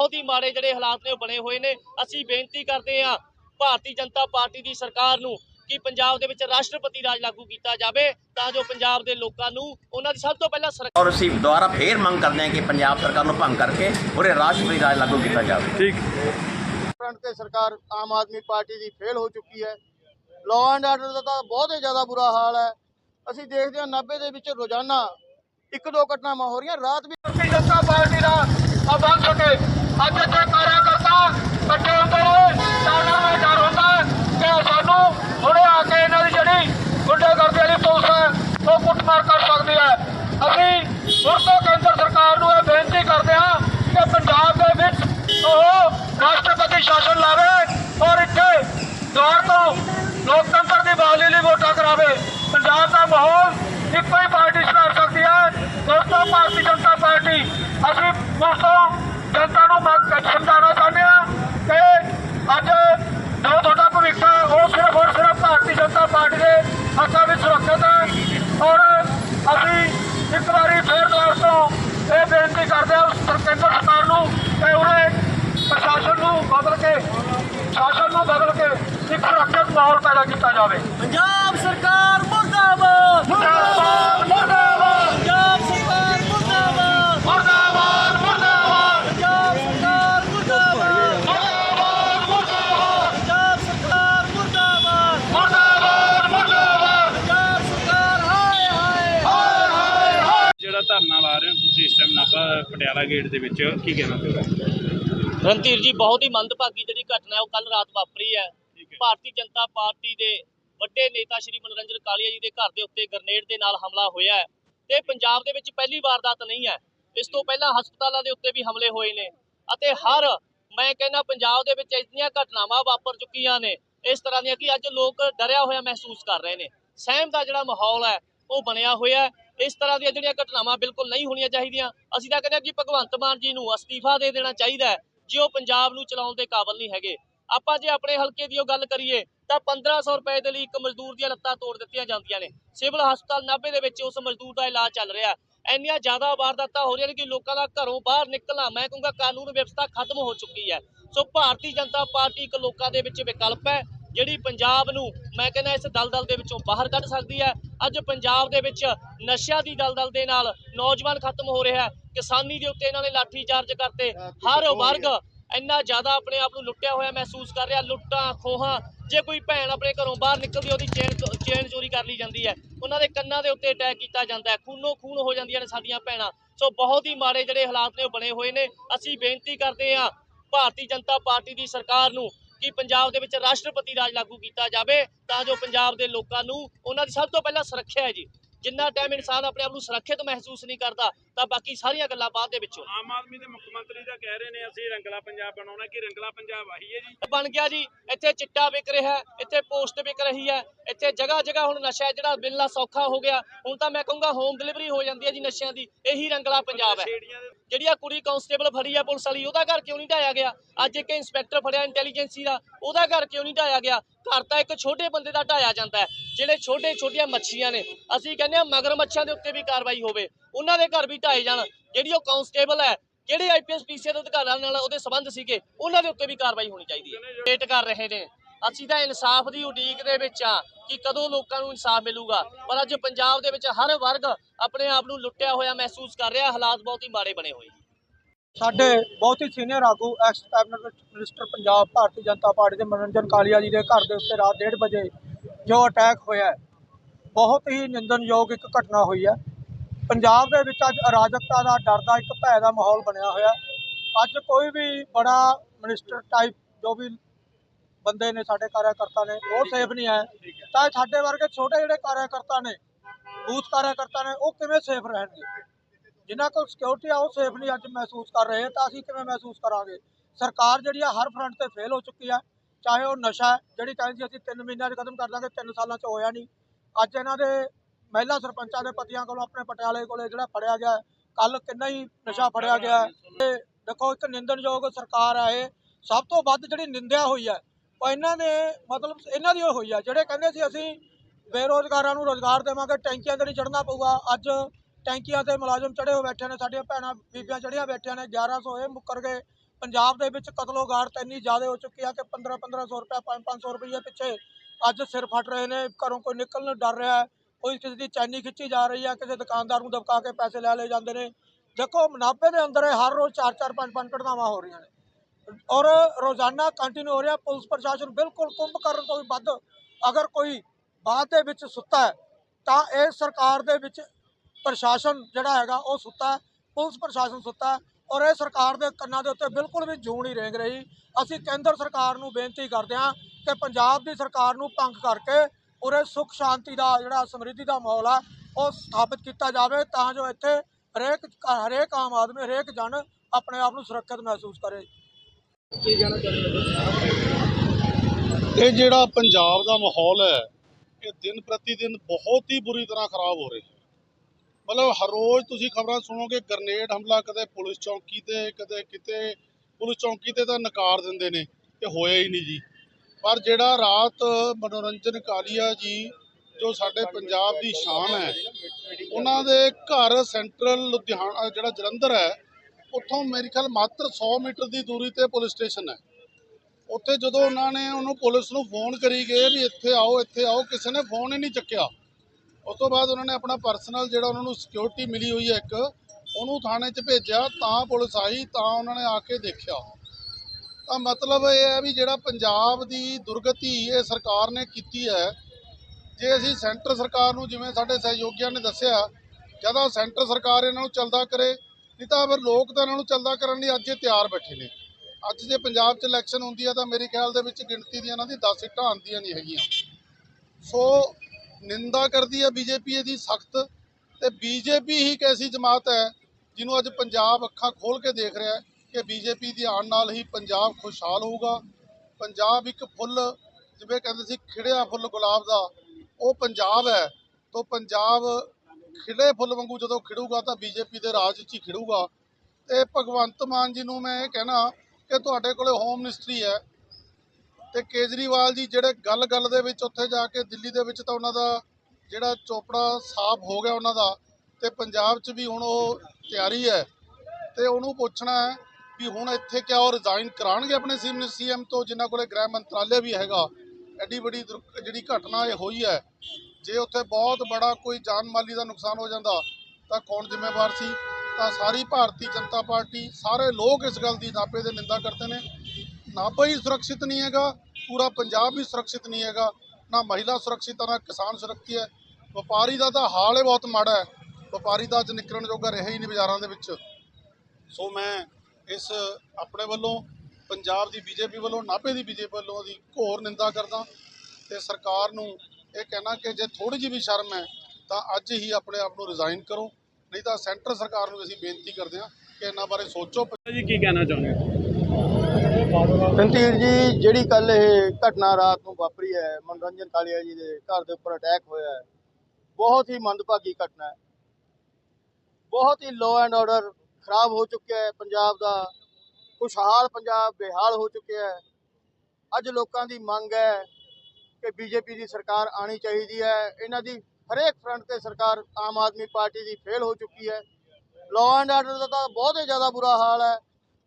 ਬਹੁਤ ਹੀ ਮਾੜੇ ਜਿਹੜੇ ਹਾਲਾਤ ਨੇ ਉਹ ਬਣੇ ਹੋਏ ਨੇ। ਅਸੀਂ ਬੇਨਤੀ ਕਰਦੇ ਹਾਂ ਭਾਰਤੀ ਜਨਤਾ ਪਾਰਟੀ ਦੀ ਸਰਕਾਰ ਨੂੰ ਕਿ ਪੰਜਾਬ ਦੇ ਵਿੱਚ ਰਾਸ਼ਟਰਪਤੀ ਰਾਜ ਲਾਗੂ ਕੀਤਾ ਜਾਵੇ ਤਾਂ ਜੋ ਪੰਜਾਬ ਦੇ ਲੋਕਾਂ ਨੂੰ ਉਹਨਾਂ ਦੀ ਸਭ ਤੋਂ ਪਹਿਲਾਂ ਸੁਰੱਖਿਆ ਔਰ ਅਸੀਂ ਦੁਬਾਰਾ ਫੇਰ ਮੰਗ ਕਰਦੇ ਹਾਂ ਕਿ ਪੰਜਾਬ ਸਰਕਾਰ ਨੂੰ ਭੰਗ ਕਰਕੇ ਉਹਦੇ ਰਾਸ਼ਟਰਪਤੀ ਰਾਜ ਲਾਗੂ ਕੀਤਾ ਜਾਵੇ। ਠੀਕ। ਫਰੰਟ ਤੇ ਸਰਕਾਰ ਆਮ ਆਦਮੀ ਪਾਰਟੀ ਦੀ ਫੇਲ ਹੋ ਚੁੱਕੀ ਹੈ। ਲਾਅ ਐਂਡ ਆਰਡਰ ਦਾ ਤਾਂ ਬਹੁਤ ਹੀ ਜ਼ਿਆਦਾ ਬੁਰਾ ਹਾਲ ਹੈ। ਅਸੀਂ ਦੇਖਦੇ ਹਾਂ 90 ਦੇ ਵਿੱਚ ਰੋਜ਼ਾਨਾ ਇੱਕ ਦੋ ਘਟਨਾਵਾਂ ਹੋ ਰਹੀਆਂ। ਰਾਤ ਵੀ ਜਨਤਾ ਪਾਰਟੀ ਦਾ ਆਵਾਜ਼ ਸਕੇ ਅੱਜ ਇੱਥੇ ਕਾਰਿਆਕਰਤਾ ਇਕੱਠੇ ਹੁੰਦੇ ਨੇ, ਤਾਂ ਉਹਨਾਂ ਨੂੰ ਡਰ ਹੁੰਦਾ ਕਿ ਸਾਨੂੰ ਹੁਣੇ ਆ ਕੇ ਇਹਨਾਂ ਦੀ ਜਿਹੜੀ ਗੁੰਡਾਗਰਦੀ ਵਾਲੀ ਪੁਲਿਸ ਹੈ, ਉਹ ਕੁੱਟਮਾਰ ਕਰ ਸਕਦੀ ਹੈ। ਅਸੀਂ ਹੁਣ ਤੋਂ ਕੇਂਦਰ ਸਰਕਾਰ ਨੂੰ ਇਹ ਬੇਨਤੀ ਕਰਦੇ ਹਾਂ ਕਿ ਪੰਜਾਬ ਦੇ ਵਿੱਚ ਉਹ ਰਾਸ਼ਟਰਪਤੀ ਸ਼ਾਸਨ ਲਾਵੇ ਔਰ ਇੱਥੇ ਦੌਰ ਤੋਂ ਲੋਕਤੰਤਰ ਦੀ ਬਹਾਲੀ ਲਈ ਵੋਟਾਂ ਕਰਾਵੇ। ਪੰਜਾਬ ਦਾ ਮਾਹੌਲ ਇੱਕੋ ਹੀ ਪਾਰਟੀ ਸੁਧਾਰ ਸਕਦੀ ਹੈ ਦੋਸਤੋ ਭਾਰਤੀ ਜਨਤਾ ਪਾਰਟੀ ਅਸੀਂ ਦੋਸਤੋ ਜਨਤਾ ਨੂੰ ਮੰਗ ਸਮਝਾਉਣਾ ਚਾਹੁੰਦੇ ਹਾਂ ਕਿ ਅੱਜ ਜੋ ਤੁਹਾਡਾ ਭਵਿੱਖ ਹੈ ਉਹ ਸਿਰਫ ਔਰ ਸਿਰਫ ਭਾਰਤੀ ਜਨਤਾ ਪਾਰਟੀ ਦੇ ਹੱਥਾਂ ਵਿੱਚ ਸੁਰੱਖਿਅਤ ਹੈ ਔਰ ਅਸੀਂ ਇੱਕ ਵਾਰੀ ਫੇਰ ਦੁਆਰ ਤੋਂ ਇਹ ਬੇਨਤੀ ਕਰਦੇ ਹਾਂ ਸਰ- ਕੇਂਦਰ ਸਰਕਾਰ ਨੂੰ ਕਿ ਉਹਨੇ ਪ੍ਰਸ਼ਾਸਨ ਨੂੰ ਬਦਲ ਕੇ ਸ਼ਾਸਨ ਨੂੰ ਬਦਲ ਕੇ ਇੱਕ ਸੁਰੱਖਿਅਤ ਮਾਹੌਲ ਪੈਦਾ ਕੀਤਾ ਜਾਵੇ। ਪੰਜਾਬ ਸਰਕਾਰ ਮੁਰਦਾਬਾਦ। ਮੁਰਦਾਬਾਦ ਮੁਰਦਾਬਾਦ। ਪੰਜਾਬ ਸਰਕਾਰ ਮੁਰਦਾਬਾਦ। ਮੁਰਦਾਬਾਦ ਮੁਰਦਾਬਾਦ। ਪੰਜਾਬ ਸਰਕਾਰ ਮੁਰਦਾਬਾਦ। ਮੁਰਦਾਬਾਦ ਮੁਰਦਾਬਾਦ। ਪੰਜਾਬ ਸਰਕਾਰ ਮੁਰਦਾਬਾਦ। ਮੁਰਦਾਬਾਦ ਮੁਰਦਾਬਾਦ। ਪੰਜਾਬ ਸਰਕਾਰ ਹਾਏ ਹਾਏ। ਹਾਏ ਹਾਏ ਹਾਏ। ਜਿਹੜਾ ਧਰਨਾ ਲਾ ਰਹੇ ਹੋ ਤੁਸੀਂ ਇਸ ਟਾਈਮ ਨਾਭਾ ਪਟਿਆਲਾ ਗੇਟ ਦੇ ਵਿੱਚ ਕੀ ਕਹਿਣਾ ਚਾਹੁੰਦੇ ਰਣਧੀਰ ਜੀ ਬਹੁਤ ਹੀ ਮੰਦਭਾਗੀ ਜਿਹੜੀ ਘਟਨਾ ਹੈ ਉਹ ਕੱਲ ਰਾਤ ਵਾਪਰੀ ਹੈ। ਭਾਰਤੀ ਜਨਤਾ ਪਾਰਟੀ ਦੇ ਵੱਡੇ ਨੇਤਾ ਸ਼੍ਰੀ ਮਨੋਰੰਜਨ ਕਾਲੀਆ ਜੀ ਦੇ ਘਰ ਦੇ ਉੱਤੇ ਗ੍ਰਨੇਡ ਦੇ ਨਾਲ ਹਮਲਾ ਹੋਇਆ ਹੈ ਤੇ ਪੰਜਾਬ ਦੇ ਵਿੱਚ ਪਹਿਲੀ ਵਾਰਦਾਤ ਨਹੀਂ ਹੈ। ਇਸ ਤੋਂ ਪਹਿਲਾਂ ਹਸਪਤਾਲਾਂ ਦੇ ਉੱਤੇ ਵੀ ਹਮਲੇ ਹੋਏ ਨੇ ਅਤੇ ਹਰ ਮੈਂ ਕਹਿੰਦਾ ਪੰਜਾਬ ਦੇ ਵਿੱਚ ਇੰਨੀਆਂ ਘਟਨਾਵਾਂ ਵਾਪਰ ਚੁੱਕੀਆਂ ਨੇ ਇਸ ਤਰ੍ਹਾਂ ਦੀਆਂ ਕਿ ਅੱਜ ਲੋਕ ਡਰਿਆ ਹੋਇਆ ਮਹਿਸੂਸ ਕਰ ਰਹੇ ਨੇ। ਸਹਿਮ ਦਾ ਜਿਹੜਾ ਮਾਹੌਲ ਹੈ, ਉਹ ਬਣਿਆ ਹੋਇਆ ਇਸ ਤਰ੍ਹਾਂ ਦੀਆਂ ਜਿਹੜੀਆਂ ਘਟਨਾਵਾਂ ਬਿਲਕੁਲ ਨਹੀਂ ਹੋਣੀਆਂ ਚਾਹੀਦੀਆਂ। ਅਸੀਂ ਤਾਂ ਕਹਿੰਦੇ ਹਾਂ ਕਿ ਭਗਵੰਤ ਮਾਨ ਜੀ ਨੂੰ ਅਸਤੀਫਾ ਦੇ ਦੇਣਾ ਚਾਹੀਦਾ ਹੈ, ਜੇ ਉਹ ਪੰਜਾਬ ਨੂੰ ਚਲਾਉਣ ਦੇ ਕਾਬਿਲ ਨਹੀਂ ਹੈਗੇ। ਆਪਾਂ ਜੇ ਆਪਣੇ ਹਲਕੇ ਦੀ ਉਹ ਗੱਲ ਕਰੀਏ ਤਾਂ 1500 ਰੁਪਏ ਦੇ ਲਈ ਇੱਕ ਮਜ਼ਦੂਰ ਦੀਆਂ ਲੱਤਾਂ ਤੋੜ ਦਿੱਤੀਆਂ ਜਾਂਦੀਆਂ ਨੇ। ਸਿਵਲ ਹਸਪਤਾਲ ਨਾਭੇ ਦੇ ਵਿੱਚ ਉਸ ਮਜ਼ਦੂਰ ਦਾ ਇਲਾਜ ਚੱਲ ਰਿਹਾ। ਇੰਨੀਆਂ ਜ਼ਿਆਦਾ ਵਾਰਦਾਤਾਂ ਹੋ ਰਹੀਆਂ ਨੇ ਕਿ ਲੋਕਾਂ ਦਾ ਘਰੋਂ ਬਾਹਰ ਨਿਕਲਣਾ ਮੈਂ ਕਹੂੰਗਾ ਕਾਨੂੰਨ ਵਿਵਸਥਾ ਖਤਮ ਹੋ ਚੁੱਕੀ ਹੈ। ਸੋ ਭਾਰਤੀ ਜਨਤਾ ਪਾਰਟੀ ਇੱਕ ਲੋਕਾਂ ਦੇ ਵਿੱਚ ਵਿਕਲਪ ਹੈ ਜਿਹੜੀ ਪੰਜਾਬ ਨੂੰ ਮੈਂ ਕਹਿੰਦਾ ਇਸ ਦਲਦਲ ਦੇ ਵਿੱਚੋਂ ਬਾਹਰ ਕੱਢ ਸਕਦੀ ਹੈ। ਅੱਜ ਪੰਜਾਬ ਦੇ ਵਿੱਚ ਨਸ਼ਿਆਂ ਦੀ ਦਲਦਲ ਦੇ ਨਾਲ ਨੌਜਵਾਨ ਖਤਮ ਹੋ ਰਿਹਾ ਹੈ। ਕਿਸਾਨੀ ਦੇ ਉੱਤੇ ਇਹਨਾਂ ਨੇ ਲਾਠੀ ਚਾਰਜ ਕਰਤੇ ਹਰ ਵਰਗ ਇੰਨਾ ਜ਼ਿਆਦਾ ਆਪਣੇ ਆਪ ਨੂੰ ਲੁੱਟਿਆ ਹੋਇਆ ਮਹਿਸੂਸ ਕਰ ਰਿਹਾ, ਲੁੱਟਾਂ, ਖੋਹਾਂ, ਜੇ ਕੋਈ ਭੈਣ ਆਪਣੇ ਘਰੋਂ ਬਾਹਰ ਨਿਕਲਦੀ, ਉਹਦੀ ਚੇਨ ਚੇਨ ਚੋਰੀ ਕਰ ਲਈ ਜਾਂਦੀ ਹੈ। ਉਹਨਾਂ ਦੇ ਕੰਨਾਂ ਦੇ ਉੱਤੇ ਅਟੈਕ ਕੀਤਾ ਜਾਂਦਾ ਹੈ। ਖੂਨੋ ਖੂਨ ਹੋ ਜਾਂਦੀਆਂ ਨੇ ਸਾਡੀਆਂ ਭੈਣਾਂ। ਸੋ ਬਹੁਤ ਹੀ ਮਾੜੇ ਜਿਹੜੇ ਹਾਲਾਤ ਨੇ, ਉਹ ਬਣੇ ਹੋਏ ਨੇ। ਅਸੀਂ ਬੇਨਤੀ ਕਰਦੇ ਹਾਂ ਭਾਰਤੀ ਜਨਤਾ ਪਾਰਟੀ ਦੀ ਸਰਕਾਰ ਨੂੰ ਕਿ ਪੰਜਾਬ ਦੇ ਵਿੱਚ ਰਾਸ਼ਟਰਪਤੀ ਰਾਜ ਲਾਗੂ ਕੀਤਾ ਜਾਵੇ, ਤਾਂ ਜੋ ਪੰਜਾਬ ਦੇ ਲੋਕਾਂ ਨੂੰ ਉਹਨਾਂ ਦੀ ਸਭ ਤੋਂ ਪਹਿਲਾਂ ਸੁਰੱਖਿਆ ਹੈ ਜੀ। ਜਿੰਨਾ ਟਾਈਮ ਇਨਸਾਨ ਆਪਣੇ ਆਪ ਨੂੰ ਸੁਰੱਖਿਅਤ ਮਹਿਸੂਸ ਨਹੀਂ ਕਰਦਾ ਤਾਂ ਬਾਕੀ ਸਾਰੀਆਂ ਗੱਲਾਂ ਬਾਅਦ ਦੇ ਵਿੱਚੋਂ। ਆਮ ਆਦਮੀ ਦੇ ਮੁੱਖ ਮੰਤਰੀ ਤਾਂ ਕਹਿ ਰਹੇ ਨੇ ਅਸੀਂ ਰੰਗਲਾ ਪੰਜਾਬ ਬਣਾਉਣਾ ਕਿ ਰੰਗਲਾ ਪੰਜਾਬ ਆਹੀ ਹੈ ਜੀ। ਬਣ ਗਿਆ ਜੀ ਇੱਥੇ ਚਿੱਟਾ ਵਿਕ ਰਿਹਾ ਇੱਥੇ ਪੋਸਟ ਵਿਕ ਰਹੀ ਹੈ ਇੱਥੇ ਜਗ੍ਹਾ ਜਗ੍ਹਾ ਹੁਣ ਨਸ਼ਾ ਜਿਹੜਾ ਮਿਲਣਾ ਸੌਖਾ ਹੋ ਗਿਆ। ਹੁਣ ਤਾਂ ਮੈਂ ਕਹੂੰਗਾ ਹੋਮ ਡਿਲੀਵਰੀ ਹੋ ਜਾਂਦੀ ਹੈ ਜੀ ਨਸ਼ਿਆਂ ਦੀ ਇਹੀ ਰੰਗਲਾ ਪੰਜਾਬ ਹੈ। ਦੇ ਜਿਹੜੀ ਆ ਕੁੜੀ ਕਾਂਸਟੇਬਲ ਫੜੀ ਆ ਪੁਲਿਸ ਵਾਲੀ, ਉਹਦਾ ਘਰ ਕਿਉਂ ਨਹੀਂ ਢਾਇਆ ਗਿਆ? ਅੱਜ ਇੱਕ ਇੰਸਪੈਕਟਰ ਫੜਿਆ ਇੰਟੈਲੀਜੈਂਸੀ ਦਾ, ਉਹਦਾ ਘਰ ਕਿਉਂ ਨਹੀਂ ਢਾਇਆ ਗਿਆ? ਘਰ ਤਾਂ ਇੱਕ ਛੋਟੇ ਬੰਦੇ ਦਾ ਢਾਇਆ ਜਾਂਦਾ ਹੈ, ਜਿਹੜੇ ਛੋਟੇ ਛੋਟੀਆਂ ਮੱਛੀਆਂ ਨੇ। ਅਸੀਂ ਕਹਿੰਦੇ ਆ ਮਗਰ ਮੱਛਾਂ ਦੇ ਉੱਤੇ ਵੀ ਕਾਰਵਾਈ ਹੋਵੇ, ਉਹਨਾਂ ਦੇ ਘਰ ਵੀ ਢਾਏ ਜਾਣ। ਜਿਹੜੀ ਉਹ ਕਾਂਸਟੇਬਲ ਹੈ ਕਿਹੜੇ ਆਈਪੀਐਸ ਪੀਸੀਆਰ ਦੇ ਅਧਿਕਾਰਾਂ ਨਾਲ ਉਹਦੇ ਸੰਬੰਧ ਸੀਗੇ, ਉਹਨਾਂ ਦੇ ਉੱਤੇ ਵੀ ਕਾਰਵਾਈ ਹੋਣੀ ਚਾਹੀਦੀ ਹੈ। ਵੇਟ ਕਰ ਰਹੇ ਨੇ। ਅਸੀਂ ਤਾਂ ਇਨਸਾਫ ਦੀ ਉਡੀਕ ਦੇ ਵਿੱਚ ਆ ਕਿ ਕਦੋਂ ਲੋਕਾਂ ਨੂੰ ਇਨਸਾਫ ਮਿਲੂਗਾ। ਪਰ ਅੱਜ ਪੰਜਾਬ ਦੇ ਵਿੱਚ ਹਰ ਵਰਗ ਆਪਣੇ ਆਪ ਨੂੰ ਲੁੱਟਿਆ ਹੋਇਆ ਮਹਿਸੂਸ ਕਰ ਰਿਹਾ, ਹਾਲਾਤ ਬਹੁਤ ਹੀ ਮਾੜੇ ਬਣੇ ਹੋਏ। ਸਾਡੇ ਬਹੁਤ ਹੀ ਸੀਨੀਅਰ ਆਗੂ ex cabinet minister Punjab Bharatiya Janata party ਦੇ ਮਨੋਰੰਜਨ ਕਾਲੀਆ ਜੀ ਦੇ ਘਰ ਦੇ ਉੱਤੇ ਰਾਤ 1:30 ਵਜੇ ਜੋ ਅਟੈਕ ਹੋਇਆ ਬਹੁਤ ਹੀ ਨਿੰਦਨਯੋਗ ਇੱਕ ਘਟਨਾ ਹੋਈ ਹੈ। ਪੰਜਾਬ ਦੇ ਵਿੱਚ ਅੱਜ ਅਰਾਜਕਤਾ ਦਾ, ਡਰ ਦਾ, ਇੱਕ ਭੈ ਦਾ ਮਾਹੌਲ ਬਣਿਆ ਹੋਇਆ। ਅੱਜ ਕੋਈ ਵੀ ਬੜਾ ਮਿਨਿਸਟਰ ਟਾਈਪ ਜੋ ਵੀ ਬੰਦੇ ਨੇ, ਸਾਡੇ ਕਾਰਿਆਕਰਤਾ ਨੇ, ਉਹ ਸੇਫ ਨਹੀਂ ਹੈ। ਤਾਂ ਸਾਡੇ ਵਰਗੇ ਛੋਟੇ ਜਿਹੜੇ ਕਾਰਿਆਕਰਤਾ ਨੇ, ਬੂਥ ਕਾਰਿਆਕਰਤਾ ਨੇ, ਉਹ ਕਿਵੇਂ ਸੇਫ ਰਹਿਣਗੇ? ਜਿਨ੍ਹਾਂ ਕੋਲ ਸਿਕਿਉਰਿਟੀ ਆ, ਉਹ ਸੇਫ ਨਹੀਂ ਅੱਜ ਮਹਿਸੂਸ ਕਰ ਰਹੇ, ਤਾਂ ਅਸੀਂ ਕਿਵੇਂ ਮਹਿਸੂਸ ਕਰਾਂਗੇ? ਸਰਕਾਰ ਜਿਹੜੀ ਆ, ਹਰ ਫਰੰਟ ਤੇ ਫੇਲ ਹੋ ਚੁੱਕੀ ਆ, ਚਾਹੇ ਉਹ ਨਸ਼ਾ ਹੈ, ਜਿਹੜੀ ਕਹਿੰਦੀ ਅਸੀਂ 3 ਮਹੀਨਿਆਂ 'ਚ ਖਤਮ ਕਰ ਦਾਂਗੇ 3 ਸਾਲਾਂ 'ਚ ਹੋਇਆ ਨਹੀਂ। ਅੱਜ ਇਹਨਾਂ ਦੇ ਮਹਿਲਾ ਸਰਪੰਚਾਂ ਦੇ ਪਤੀਆਂ ਕੋਲੋਂ, ਆਪਣੇ ਪਟਿਆਲੇ ਕੋਲੇ ਜਿਹੜਾ ਫੜਿਆ ਗਿਆ ਕੱਲ ਕਿੰਨਾ ਹੀ ਨਸ਼ਾ ਫੜਿਆ ਗਿਆ ਹੈ। ਤੇ ਦੇਖੋ, ਇੱਕ ਨਿੰਦਣਯੋਗ ਸਰਕਾਰ ਆ ਇਹ। ਸਭ ਤੋਂ ਵੱਧ ਜਿਹੜੀ ਨਿੰਦਿਆ ਹੋਈ ਹੈ ਉਹ ਇਹਨਾਂ ਨੇ ਮਤਲਬ ਇਹਨਾਂ ਦੀ ਉਹ ਹੋਈ ਆ, ਜਿਹੜੇ ਕਹਿੰਦੇ ਸੀ ਅਸੀਂ ਬੇਰੋਜ਼ਗਾਰਾਂ ਨੂੰ ਰੋਜ਼ਗਾਰ ਦੇਵਾਂਗੇ, ਟੈਂਕੀਆਂ ਤੇ ਨਹੀਂ ਚੜਨਾ ਪਊਗਾ। ਅੱਜ ਟੈਂਕੀਆਂ ਤੇ ਮੁਲਾਜ਼ਮ ਚੜੇ ਹੋ ਬੈਠੇ ਨੇ, ਸਾਡੀਆਂ ਭੈਣਾਂ ਬੀਬੀਆਂ ਚੜੀਆਂ ਬੈਠੀਆਂ ਨੇ 1100 ਇਹ ਮੁੱਕਰ ਗਏ। ਪੰਜਾਬ ਦੇ ਵਿੱਚ ਕਤਲੋਗਾਰਤ ਇੰਨੀ ਜ਼ਿਆਦਾ ਹੋ ਚੁੱਕੀ ਆ ਕਿ 15 1500 ਰੁਪਏ 5 500 ਰੁਪਏ ਪਿੱਛੇ ਅੱਜ ਸਿਰ ਫਟ ਰਹੇ ਨੇ, ਘਰੋਂ ਕੋਈ ਨਿਕਲਣ ਨੂੰ ਡਰ ਰਿਹਾ ਕੋਈ ਕਿਸੇ ਦੀ ਚੈਨੀ ਖਿੱਚੀ ਜਾ ਰਹੀ ਆ, ਕਿਸੇ ਦੁਕਾਨਦਾਰ ਨੂੰ ਦਬਕਾ ਕੇ ਪੈਸੇ ਲੈ ਲਏ ਜਾਂਦੇ ਨੇ। ਦੇਖੋ ਮੁਨਾਫੇ ਦੇ ਅੰਦਰ ਹਰ ਰੋਜ਼ 4 4 5 5 ਘਟਨਾਵਾਂ ਹੋ ਰਹੀਆਂ ਨੇ। ਔਰ ਰੋਜ਼ਾਨਾ ਕੰਟੀਨਿਊ ਹੋ ਰਿਹਾ, ਪੁਲਿਸ ਪ੍ਰਸ਼ਾਸਨ ਬਿਲਕੁਲ ਕੁੰਭ ਕਰਨ ਤੋਂ ਵੀ ਵੱਧ ਅਗਰ ਕੋਈ ਬਾਅਦ ਦੇ ਵਿੱਚ ਸੁੱਤਾ ਹੈ, ਤਾਂ ਇਹ ਸਰਕਾਰ ਦੇ ਵਿੱਚ ਪ੍ਰਸ਼ਾਸਨ ਜਿਹੜਾ ਹੈਗਾ ਉਹ ਸੁੱਤਾ ਪੁਲਿਸ ਪ੍ਰਸ਼ਾਸਨ ਸੁੱਤਾ ਔਰ ਇਹ ਸਰਕਾਰ ਦੇ ਕੰਨਾਂ ਦੇ ਉੱਤੇ ਬਿਲਕੁਲ ਵੀ ਜੂੰ ਨਹੀਂ ਰੇਂਗ ਰਹੀ। ਅਸੀਂ ਕੇਂਦਰ ਸਰਕਾਰ ਨੂੰ ਬੇਨਤੀ ਕਰਦੇ ਹਾਂ ਕਿ ਪੰਜਾਬ ਦੀ ਸਰਕਾਰ ਨੂੰ ਭੰਗ ਕਰਕੇ ਉਰੇ ਸੁੱਖ ਸ਼ਾਂਤੀ ਦਾ ਜਿਹੜਾ ਸਮਰਿੱਧੀ ਦਾ ਮਾਹੌਲ ਹੈ ਉਹ ਸਥਾਪਿਤ ਕੀਤਾ ਜਾਵੇ ਤਾਂ ਜੋ ਇੱਥੇ ਹਰੇਕ ਹਰੇਕ ਆਮ ਆਦਮੀ, ਹਰੇਕ ਜਨ ਆਪਣੇ ਆਪ ਨੂੰ ਸੁਰੱਖਿਅਤ ਮਹਿਸੂਸ ਕਰੇ। ਇਹ ਜਿਹੜਾ ਪੰਜਾਬ ਦਾ ਮਾਹੌਲ ਹੈ, ਇਹ ਦਿਨ ਪ੍ਰਤੀ ਦਿਨ ਬਹੁਤ ਹੀ ਬੁਰੀ ਤਰ੍ਹਾਂ ਖਰਾਬ ਹੋ ਰਿਹਾ ਹੈ। ਮਤਲਬ ਹਰ ਰੋਜ਼ ਤੁਸੀਂ ਖਬਰਾਂ ਸੁਣੋਗੇ ਗ੍ਰਨੇਡ ਹਮਲਾ ਕਦੇ ਪੁਲਿਸ ਚੌਂਕੀ ਤੇ, ਕਦੇ ਕਿਤੇ, ਪੁਲਿਸ ਚੌਂਕੀ ਤੇ ਤਾਂ ਨਕਾਰ ਦਿੰਦੇ ਨੇ ਤੇ ਹੋਇਆ ਹੀ ਨਹੀਂ ਜੀ। ਪਰ ਜਿਹੜਾ ਰਾਤ ਮਨੋਰੰਜਨ ਕਾਲੀਆ ਜੀ, ਜੋ ਸਾਡੇ ਪੰਜਾਬ ਦੀ ਸ਼ਾਨ ਹੈ, ਉਹਨਾਂ ਦੇ ਘਰ ਸੈਂਟਰਲ ਲੁਧਿਆਣਾ, ਜਿਹੜਾ ਜਲੰਧਰ ਹੈ ਉੱਥੋਂ ਮੇਰੇ ਖਿਆਲ ਮਾਤਰ 100 ਮੀਟਰ ਦੀ ਦੂਰੀ ਤੇ ਪੁਲਿਸ ਸਟੇਸ਼ਨ ਹੈ। ਉੱਥੇ ਜਦੋਂ ਉਹਨਾਂ ਨੇ ਉਹਨੂੰ ਪੁਲਿਸ ਨੂੰ ਫੋਨ ਕਰੀ ਗਏ ਵੀ ਇੱਥੇ ਆਓ ਇੱਥੇ ਆਓ, ਕਿਸੇ ਨੇ ਫੋਨ ਹੀ ਨਹੀਂ ਚੱਕਿਆ। ਉਸ ਤੋਂ ਬਾਅਦ ਉਹਨਾਂ ਨੇ ਆਪਣਾ ਪਰਸਨਲ ਜਿਹੜਾ ਉਹਨਾਂ ਨੂੰ ਸਿਕਿਉਰਿਟੀ ਮਿਲੀ ਹੋਈ ਹੈ ਇੱਕ, ਉਹਨੂੰ ਥਾਣੇ 'ਚ ਭੇਜਿਆ, ਤਾਂ ਪੁਲਿਸ ਆਈ, ਤਾਂ ਉਹਨਾਂ ਨੇ ਆ ਕੇ ਦੇਖਿਆ। ਤਾਂ ਮਤਲਬ ਇਹ ਹੈ ਵੀ ਜਿਹੜਾ ਪੰਜਾਬ ਦੀ ਦੁਰਗਤੀ ਇਹ ਸਰਕਾਰ ਨੇ ਕੀਤੀ ਹੈ, ਜੇ ਅਸੀਂ ਸੈਂਟਰ ਸਰਕਾਰ ਨੂੰ ਜਿਵੇਂ ਸਾਡੇ ਸਹਿਯੋਗੀਆਂ ਨੇ ਦੱਸਿਆ, ਜਦੋਂ ਸੈਂਟਰ ਸਰਕਾਰ ਇਹਨਾਂ ਨੂੰ ਚੱਲਦਾ ਕਰੇ ਨਹੀਂ ਤਾਂ ਫਿਰ ਲੋਕ ਤਾਂ ਇਹਨਾਂ ਨੂੰ ਚੱਲਦਾ ਕਰਨ ਲਈ ਅੱਜ ਇਹ ਤਿਆਰ ਬੈਠੇ ਨੇ। ਅੱਜ ਜੇ ਪੰਜਾਬ 'ਚ ਇਲੈਕਸ਼ਨ ਹੁੰਦੀ ਹੈ ਤਾਂ ਮੇਰੇ ਖਿਆਲ ਦੇ ਵਿੱਚ ਗਿਣਤੀ ਦੀਆਂ ਇਹਨਾਂ ਦੀ 10 ਸੀਟਾਂ ਆਉਂਦੀਆਂ ਨਹੀਂ ਹੈਗੀਆਂ। ਸੋ ਨਿੰਦਾ ਕਰਦੀ ਹੈ ਬੀਜੇਪੀ ਇਹਦੀ ਸਖਤ ਤੇ ਬੀਜੇਪੀ ਹੀ ਇੱਕ ਐਸੀ ਜਮਾਤ ਹੈ ਜਿਹਨੂੰ ਅੱਜ ਪੰਜਾਬ ਅੱਖਾਂ ਖੋਲ ਕੇ ਦੇਖ ਰਿਹਾ ਹੈ ਕਿ ਬੀਜੇਪੀ ਦੀ ਆਉਣ ਨਾਲ ਹੀ ਪੰਜਾਬ ਖੁਸ਼ਹਾਲ ਹੋਊਗਾ। ਪੰਜਾਬ ਇੱਕ ਫੁੱਲ, ਜਿਵੇਂ ਕਹਿੰਦੇ ਸੀ, ਖਿੜਿਆ ਫੁੱਲ ਗੁਲਾਬ ਦਾ, ਉਹ ਪੰਜਾਬ ਹੈ। ਤੋਂ ਪੰਜਾਬ ਖਿੜੇ ਫੁੱਲ ਵਾਂਗੂ ਜਦੋਂ ਖਿੜੂਗਾ ਤਾਂ ਬੀਜੇਪੀ ਦੇ ਰਾਜ ਵਿੱਚ ਹੀ ਖਿੜੂਗਾ। ਤੇ ਭਗਵੰਤ ਮਾਨ ਜੀ ਨੂੰ ਮੈਂ ਇਹ ਕਹਿਣਾ ਕਿ ਤੁਹਾਡੇ ਕੋਲੇ ਹੋਮ ਮਿਨਿਸਟਰੀ ਹੈ ਤੇ ਕੇਜਰੀਵਾਲ ਜੀ ਜਿਹੜੇ ਗੱਲ-ਗੱਲ ਦੇ ਵਿੱਚ ਉੱਥੇ ਜਾ ਕੇ ਦਿੱਲੀ ਦੇ ਵਿੱਚ ਤਾਂ ਉਹਨਾਂ ਦਾ ਜਿਹੜਾ ਚੋਪੜਾ ਸਾਫ਼ ਹੋ ਗਿਆ ਉਹਨਾਂ ਦਾ ਤੇ ਪੰਜਾਬ 'ਚ ਵੀ ਹੁਣ ਉਹ ਤਿਆਰੀ ਹੈ ਤੇ ਉਹਨੂੰ ਪੁੱਛਣਾ ਹੈ ਵੀ ਹੁਣ ਇੱਥੇ ਕਿਆ ਉਹ ਰਿਜ਼ਾਈਨ ਕਰਾਣਗੇ ਆਪਣੇ ਸੀਐਮ ਤੋਂ, ਜਿਨ੍ਹਾਂ ਕੋਲੇ ਗ੍ਰਹਿ ਮੰਤਰਾਲੇ ਵੀ ਹੈਗਾ। ਐਡੀ ਵੱਡੀ ਦੁਰ- ਜਿਹੜੀ ਘਟਨਾ ਇਹ ਹੋਈ ਹੈ ਜੇ ਉੱਥੇ ਬਹੁਤ ਬੜਾ ਕੋਈ ਜਾਨ ਮਾਲੀ ਦਾ ਨੁਕਸਾਨ ਹੋ ਜਾਂਦਾ, ਤਾਂ ਕੌਣ ਜ਼ਿੰਮੇਵਾਰ ਸੀ? ਤਾਂ ਸਾਰੀ ਭਾਰਤੀ ਜਨਤਾ ਪਾਰਟੀ, ਸਾਰੇ ਲੋਕ ਇਸ ਗੱਲ ਦੀ ਨਾਪੇ ਦੇ ਨਿੰਦਾ ਕਰਦੇ ਨੇ। ਨਾਭਾ ਹੀ ਸੁਰੱਖਿਅਤ ਨਹੀਂ ਹੈਗਾ, ਪੂਰਾ ਪੰਜਾਬ ਵੀ ਸੁਰੱਖਿਅਤ ਨਹੀਂ ਹੈਗਾ, ਨਾ ਮਹਿਲਾ ਸੁਰੱਖਿਅਤ ਹੈ ਨਾ ਕਿਸਾਨ ਸੁਰੱਖਿਅਤ ਹੈ। ਵਪਾਰੀ ਦਾ ਤਾਂ ਹਾਲ ਹੀ ਬਹੁਤ ਮਾੜਾ ਹੈ। ਵਪਾਰੀ ਦਾ ਅੱਜ ਨਿਕਲਣ ਜੋਗਾ ਰਿਹਾ ਹੀ ਨਹੀਂ ਬਾਜ਼ਾਰਾਂ ਦੇ ਵਿੱਚ। ਸੋ ਮੈਂ ਇਸ ਆਪਣੇ ਵੱਲੋਂ, ਪੰਜਾਬ ਦੀ ਬੀਜੇਪੀ ਵੱਲੋਂ, ਨਾਭੇ ਦੀ ਬੀਜੇਪੀ ਵੱਲੋਂ ਦੀ ਘੋਰ ਨਿੰਦਾ ਕਰਦਾ ਤੇ ਸਰਕਾਰ ਨੂੰ ਇਹ ਕਹਿਣਾ ਕਿ ਜੇ ਥੋੜੀ ਜਿਹੀ ਵੀ ਸ਼ਰਮ ਹੈ ਤਾਂ ਅੱਜ ਹੀ ਆਪਣੇ ਆਪ ਨੂੰ ਰਿਜ਼ਾਈਨ ਕਰੋ। ਨਹੀਂ ਤਾਂ ਸੈਂਟਰ ਸਰਕਾਰ ਨੂੰ ਅਸੀਂ ਬੇਨਤੀ ਕਰਦੇ ਹਾਂ ਕਿ ਇਹਨਾਂ ਬਾਰੇ ਸੋਚੋ। ਜੀ ਕੀ ਕਹਿਣਾ ਚਾਹੁੰਦੇ ਹੋ? ਰਣਧੀਰ ਜੀ ਜਿਹੜੀ ਕੱਲ ਇਹ ਘਟਨਾ ਰਾਤ ਨੂੰ ਵਾਪਰੀ ਹੈ ਮਨੋਰੰਜਨ ਕਾਲੀਆ ਜੀ ਦੇ ਘਰ ਦੇ ਉੱਪਰ ਅਟੈਕ ਹੋਇਆ ਹੈ ਬਹੁਤ ਹੀ ਮੰਦਭਾਗੀ ਘਟਨਾ ਹੈ। ਬਹੁਤ ਹੀ ਲਾਅ ਐਂਡ ਆਰਡਰ ਖਰਾਬ ਹੋ ਚੁੱਕਿਆ ਹੈ ਪੰਜਾਬ ਦਾ ਖੁਸ਼ਹਾਲ ਪੰਜਾਬ ਬੇਹਾਲ ਹੋ ਚੁੱਕਿਆ ਹੈ। ਅੱਜ ਲੋਕਾਂ ਦੀ ਮੰਗ ਹੈ ਕਿ ਬੀਜੇਪੀ ਦੀ ਸਰਕਾਰ ਆਣੀ ਚਾਹੀਦੀ ਹੈ। ਇਹਨਾਂ ਦੀ ਹਰੇਕ ਫਰੰਟ ਤੇ ਸਰਕਾਰ ਆਮ ਆਦਮੀ ਪਾਰਟੀ ਦੀ ਫੇਲ ਹੋ ਚੁੱਕੀ ਹੈ। ਲਾਅ ਐਂਡ ਆਰਡਰ ਦਾ ਤਾਂ ਬਹੁਤ ਹੀ ਜ਼ਿਆਦਾ ਬੁਰਾ ਹਾਲ ਹੈ।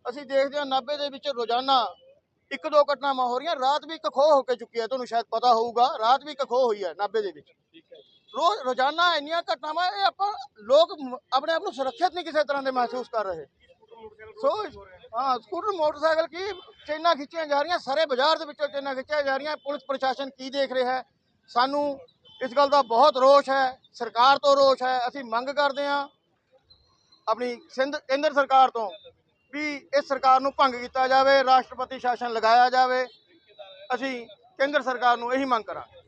ਅਸੀਂ ਦੇਖਦੇ ਹਾਂ ਨਾਭੇ ਦੇ ਵਿੱਚ ਰੋਜ਼ਾਨਾ ਇੱਕ ਦੋ ਘਟਨਾਵਾਂ ਹੋ ਰਹੀਆਂ। ਰਾਤ ਵੀ ਇੱਕ ਖੋਹ ਹੋ ਕੇ ਚੁੱਕੀ ਹੈ, ਤੁਹਾਨੂੰ ਸ਼ਾਇਦ ਪਤਾ ਹੋਊਗਾ। ਰਾਤ ਵੀ ਇੱਕ ਖੋਹ ਹੋਈ ਹੈ ਨਾਭੇ ਦੇ ਵਿੱਚ। ਰੋਜ਼ ਰੋਜ਼ਾਨਾ ਇੰਨੀਆਂ ਘਟਨਾਵਾਂ, ਇਹ ਆਪਾਂ ਲੋਕ ਆਪਣੇ ਆਪ ਨੂੰ ਸੁਰੱਖਿਅਤ ਨਹੀਂ ਕਿਸੇ ਤਰ੍ਹਾਂ ਦੇ ਮਹਿਸੂਸ ਕਰ ਰਹੇ। ਸੋ ਹਾਂ, ਸਕੂਟਰ, ਮੋਟਰਸਾਈਕਲ ਕੀ ਚੇਨਾਂ ਖਿੱਚੀਆਂ ਜਾ ਰਹੀਆਂ, ਸਾਰੇ ਬਾਜ਼ਾਰ ਦੇ ਵਿੱਚੋਂ ਚੇਨਾਂ ਖਿੱਚੀਆਂ ਜਾ ਰਹੀਆਂ, ਪੁਲਿਸ ਪ੍ਰਸ਼ਾਸਨ ਕੀ ਦੇਖ ਰਿਹਾ ਹੈ? ਸਾਨੂੰ ਇਸ ਗੱਲ ਦਾ ਬਹੁਤ ਰੋਸ਼ ਹੈ, ਸਰਕਾਰ ਤੋਂ ਰੋਸ਼ ਹੈ, ਅਸੀਂ ਮੰਗ ਕਰਦੇ ਹਾਂ ਆਪਣੀ ਸਿੰਧ, ਕੇਂਦਰ ਸਰਕਾਰ ਤੋਂ ਵੀ ਇਸ ਸਰਕਾਰ ਨੂੰ ਭੰਗ ਕੀਤਾ ਜਾਵੇ, ਰਾਸ਼ਟਰਪਤੀ ਸ਼ਾਸਨ ਲਗਾਇਆ ਜਾਵੇ, ਅਸੀਂ ਕੇਂਦਰ ਸਰਕਾਰ ਨੂੰ ਇਹੀ ਮੰਗ ਕਰਾਂਗੇ।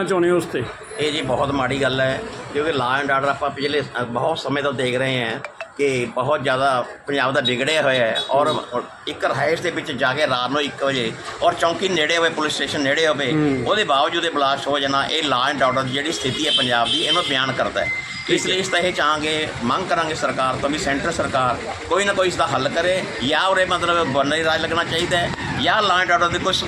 ਕਹਿਣਾ ਚਾਹੁੰਦੇ ਹੋ ਉਸ ਤੇ? ਇਹ ਜੀ ਬਹੁਤ ਮਾੜੀ ਗੱਲ ਹੈ ਕਿਉਂਕਿ ਲਾ ਐਂਡ ਆਰਡਰ ਆਪਾਂ ਪਿਛਲੇ ਸ- ਬਹੁਤ ਸਮੇਂ ਤੋਂ ਦੇਖ ਰਹੇ ਹਾਂ ਕਿ ਬਹੁਤ ਜ਼ਿਆਦਾ ਪੰਜਾਬ ਦਾ ਵਿਗੜਿਆ ਹੋਇਆ ਹੈ ਔਰ ਇੱਕ ਰਹਾਇਸ਼ ਦੇ ਵਿੱਚ ਜਾ ਕੇ ਰਾਤ ਨੂੰ 1 ਵਜੇ ਔਰ ਚੌਂਕੀ ਨੇੜੇ ਹੋਵੇ ਪੁਲਿਸ ਸਟੇਸ਼ਨ ਨੇੜੇ ਹੋਵੇ ਉਹਦੇ ਬਾਵਜੂਦ ਇਹ ਬਲਾਸਟ ਹੋ ਜਾਣਾ ਇਹ ਲਾ ਐਂਡ ਆਰਡਰ ਦੀ ਜਿਹੜੀ ਸਥਿਤੀ ਹੈ ਪੰਜਾਬ ਦੀ ਇਹਨੂੰ ਬਿਆਨ ਕਰਦਾ ਹੈ। ਇਸ ਲਈ ਇਸ ਤਾਂ ਇਹ ਚਾਹਾਂਗੇ ਮੰਗ ਕਰਾਂਗੇ ਸਰਕਾਰ ਤੋਂ ਵੀ ਸੈਂਟਰ ਸਰਕਾਰ ਕੋਈ ਨਾ ਕੋਈ ਇਸ ਦਾ ਹੱਲ ਕਰੇ ਜਾਂ ਉਰੇ ਮਤਲਬ ਬਣਨੇ ਰਾਜ ਲੱਗਣਾ ਚਾਹੀਦਾ ਹੈ ਜਾਂ ਲਾ ਐਂਡ ਆਰਡਰ ਦੀ ਕੁਛ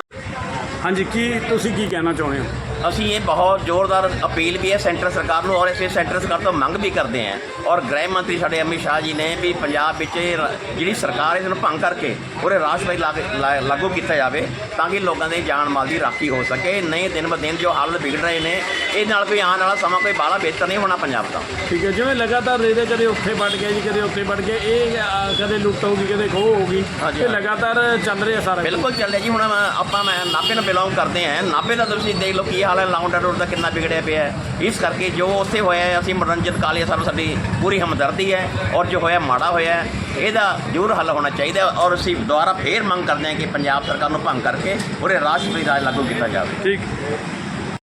ਹਾਂਜੀ ਕੀ ਤੁਸੀਂ ਕੀ ਕਹਿਣਾ ਚਾਹੁੰਦੇ ਹੋ? ਅਸੀਂ ਇਹ ਬਹੁਤ ਜ਼ੋਰਦਾਰ ਅਪੀਲ ਵੀ ਹੈ ਸੈਂਟਰ ਸਰਕਾਰ ਨੂੰ ਔਰ ਅਸੀਂ ਸੈਂਟਰ ਸਰਕਾਰ ਤੋਂ ਮੰਗ ਵੀ ਕਰਦੇ ਹਾਂ ਔਰ ਗ੍ਰਹਿ ਮੰਤਰੀ ਸਾਡੇ ਅਮਿਤ ਸ਼ਾਹ ਜੀ ਨੇ ਵੀ ਪੰਜਾਬ ਵਿੱਚ ਇਹ ਰ- ਜਿਹੜੀ ਸਰਕਾਰ ਇਸ ਨੂੰ ਭੰਗ ਕਰਕੇ ਉਹਦੇ ਰਾਸ਼ਟਰਪਤੀ ਲਾਗ- ਲਾ- ਲਾਗੂ ਕੀਤਾ ਜਾਵੇ ਤਾਂ ਕਿ ਲੋਕਾਂ ਦੇ ਜਾਨ ਮਾਲ ਦੀ ਰਾਖੀ ਹੋ ਸਕੇ ਨਹੀਂ ਦਿਨ ਬ ਦਿਨ ਜੋ ਹਾਲਤ ਵਿਗੜ ਰਹੇ ਨੇ ਇਹ ਨਾਲ ਕੋਈ ਆਉਣ ਵਾਲਾ ਸਮਾਂ ਕੋਈ ਬਾਹਲਾ ਬਿਹਤਰ ਨਹੀਂ ਹੋਣਾ ਪੰਜਾਬ ਦਾ ਠੀਕ ਹੈ ਜਿਵੇਂ ਲਗਾਤਾਰ ਰੇਦੇ ਕਦੇ ਉੱਥੇ ਵੱਟ ਗਿਆ ਜੀ ਕਦੇ ਉੱਥੇ ਵੱਟ ਗਿਆ ਇਹ ਕਦੇ ਲੁੱਟ ਹੋ ਗਈ ਕਦੇ ਖੋਹ ਹੋ ਗਈ ਹਾਂਜੀ, ਹਾਂ। ਲਗਾਤਾਰ ਚੱਲ ਰਿਹਾ ਸਾਰਾ। ਬਿਲਕੁਲ ਚੱਲਿਆ ਜੀ ਹੁਣ ਆਪਾਂ ਮੈਂ ਨਾਭੇ ਨੂੰ ਬਿਲੋਂਗ ਕਰਦੇ ਹਾਂ ਨਾਭੇ ਦਾ ਤੁਸੀਂ ਦੇਖ ਲਓ ਕੀ ਹਾਲ ਹੈ ਲਾਉਂਡ ਰੋਡ ਦਾ ਕਿੰਨਾ ਵਿਗੜਿਆ ਪਿਆ ਇਸ ਕਰਕੇ ਜੋ ਉੱਥੇ ਹੋਇਆ ਹੈ, ਅਸੀਂ ਮਨੋਰੰਜਨ ਕਾਲੀਆ ਸਾਹਿਬ ਸਾਡੀ ਪੂਰੀ ਹਮਦਰਦੀ ਹੈ ਔਰ ਜੋ ਹੋਇਆ ਮਾੜਾ ਹੋਇਆ ਇਹਦਾ ਜ਼ਰੂਰ ਹੱਲ ਹੋਣਾ ਚਾਹੀਦਾ ਔਰ ਅਸੀਂ ਦੁਬਾਰਾ ਫੇਰ ਮੰਗ ਕਰਦੇ ਹਾਂ ਕਿ ਪੰਜਾਬ ਸਰਕਾਰ ਨੂੰ ਭੰਗ ਕਰਕੇ ਉਹਦੇ ਰਾਸ਼ਟਰਪਤੀ ਰਾਜ ਲਾਗੂ ਕੀਤਾ ਜਾਵੇ। ਠੀਕ।